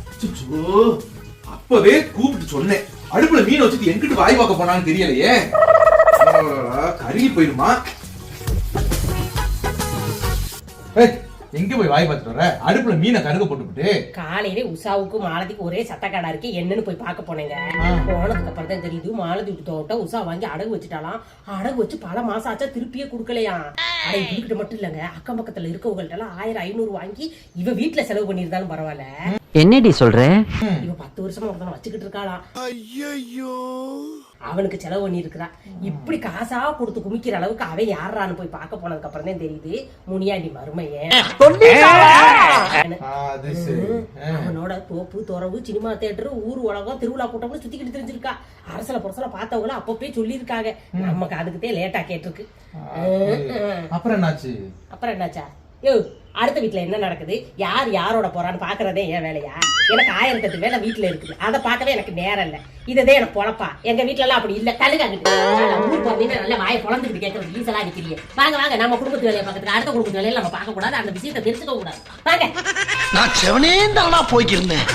அச்சச்சோ, அப்பவே கூப்பிட்டு சொன்னேன். அடுப்புல மீன் வச்சுட்டு எங்கிட்டு வாய் பார்க்க போனான்னு தெரியலையே. கருகி போயிருமா ஏய், எங்க போய் வாய் பார்த்துட்டு வர அடுப்புல மீனை கருக போட்டுவிட்டு காலையில உஷாவுக்கும் மாலதிக்கு ஒரே சத்தக்காடா இருக்கு. என்னன்னு போய் பார்க்க போனேங்க. போனதுக்கு அப்புறம் தான் தெரியுது மாலதி விட்டு தோட்ட உஷா வாங்கி அடகு வச்சுட்டாலாம் அடகு வச்சு பல மாசம் ஆச்சா திருப்பியே கொடுக்கலையாம் அட இவகிட்ட மட்டும் இல்லங்க. அக்கம் பக்கத்துல இருக்கவங்கள்ட்ட எல்லாம் ஆயிரம் ஐநூறு வாங்கி இவ வீட்டுல செலவு பண்ணியிருந்தாலும் பரவாயில்ல. என்னடி சொல்ற? இவ பத்து வருஷமா ஒருத்தன வச்சுக்கிட்டு இருக்காளாம். அவனுக்கு செலவு பண்ணி இருக்கிறா இப்படி காசா கொடுத்து குமிக்கிற அளவுக்கு அவன் யாரான்னு போய் பார்க்க போனதுக்கு அப்புறம் தான் தெரியுது முனியாண்டி மருமையன். அவனோட தோப்பு துறவு சினிமா தியேட்டர் ஊர் உலகம் திருவிழா கூட்டம்னு சுத்திக்கிட்டு தெரிஞ்சிருக்கா. அரசல புரசல பார்த்தவங்கள அப்பப்பே சொல்லியிருக்காங்க. நமக்கு அதுக்குதே லேட்டா கேட்டிருக்கு. அப்புறம் என்னாச்சு? அப்புறம் என்னாச்சா? யோ அடுத்த வீட்டுல என்ன நடக்குது? யார் யாரோட போறான்னு பாக்குறதே என் வேலையா? எனக்கு ஆயிரத்தி வேலை வீட்டுல இருக்குது. அதை பார்க்கவே எனக்கு நேரம் இல்ல. இதுதான் எனக்கு பொழப்பா. எங்க வீட்ல எல்லாம் அப்படி இல்ல. தலுகாங்கிட்டு ஊர் போறீங்கன்னா நல்ல வாயை பொழந்துக்கிட்டு கேட்கறது ஈசலா நிக்கிறீங்க வாங்க வாங்க நம்ம குடும்பத்து வேலையை பார்க்கறதுக்கு அடுத்த குடும்பத்து வேலையில நம்ம பார்க்க கூடாது அந்த விஷயத்தை தெரிஞ்சுக்க கூடாது. வாங்க. நான் செவனே தானா போய்க்கிருந்தேன்.